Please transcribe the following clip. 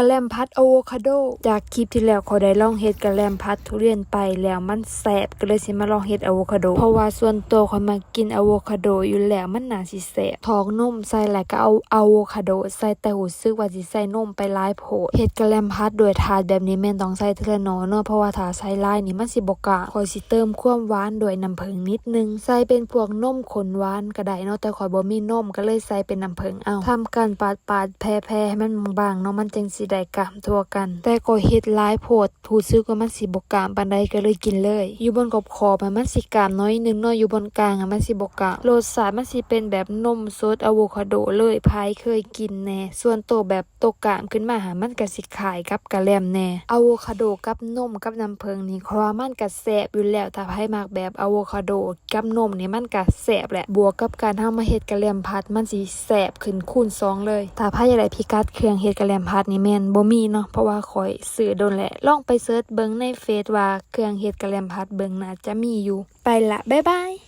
กะแลมพัดอะโวคาโด จากคลิปที่แล้วเขาได้ลองเฮ็ดกะแลมพัดทุเรียนไปแล้วมันแสบก็เลยสิมาลองเฮ็ดอะโวคาโด เพราะว่าส่วนตัวเขามากินอะโวคาโดอยู่แล้วมันน่าสิแสบทองนุ่มใส่แล้วก็เอาอะโวคาโด ใส่แต่หูซึกว่าสิใส่นมไปหลายโพดเฮ็ดกะแลมพัดโดยถาดแบบนี้แม่นต้องใส่เทื่อน้อยเนาะเพราะว่าถ้าใส่หลายนี่มันสิบ่กะขอยสิเติมความหวานด้วยน้ำผึ้งนิดนึงใส่เป็นพวกนมข้นหวานก็ได้เนาะแต่ขอยบ่มีนมก็เลยใส่เป็นน้ำผึ้งเอาทำการปาดปาดๆแผ่ๆให้มันบางๆเนาะมันจังสิได้กามทั่วกัน แต่ก็เฮ็ดหลายโพดผู้ซื้อก็มันสิบ่กามปานใดก็เลยกินเลย อยู่บนขอบขอบมันสิกามน้อยนึงเนาะอยู่บนกลางมันสิบ่กามรสชาติมันสิเป็นแบบนมสดอะโวคาโดเลยพายเคยกินแน่ส่วนโตแบบตกกามขึ้นมาหามันก็สิขายกับกะแลมแน่อะโวคาโดกับนมกับน้ำผึ้งนี่เพราะว่ามันก็แซ่บอยู่แล้วถ้าใครมักแบบอะโวคาโดกับนมนี่มันก็แซ่บแหละบวกกับการเฮามาเฮ็ดกะแลมพัดมันสิแซ่บขึ้นคูณสองเลย ถ้าใครอยากได้พิกัดเครื่องเฮ็ดกะแลมพัดนี่แม่นบ่มีเนาะเพราะว่าข่อยซื้อโดนแหละลองไปเซิร์ชเบิ่งในเฟซว่าเครื่องเฮ็ดกะแลมพัดเบิ่งน่าจะมีอยู่ ไปละบ๊ายบาย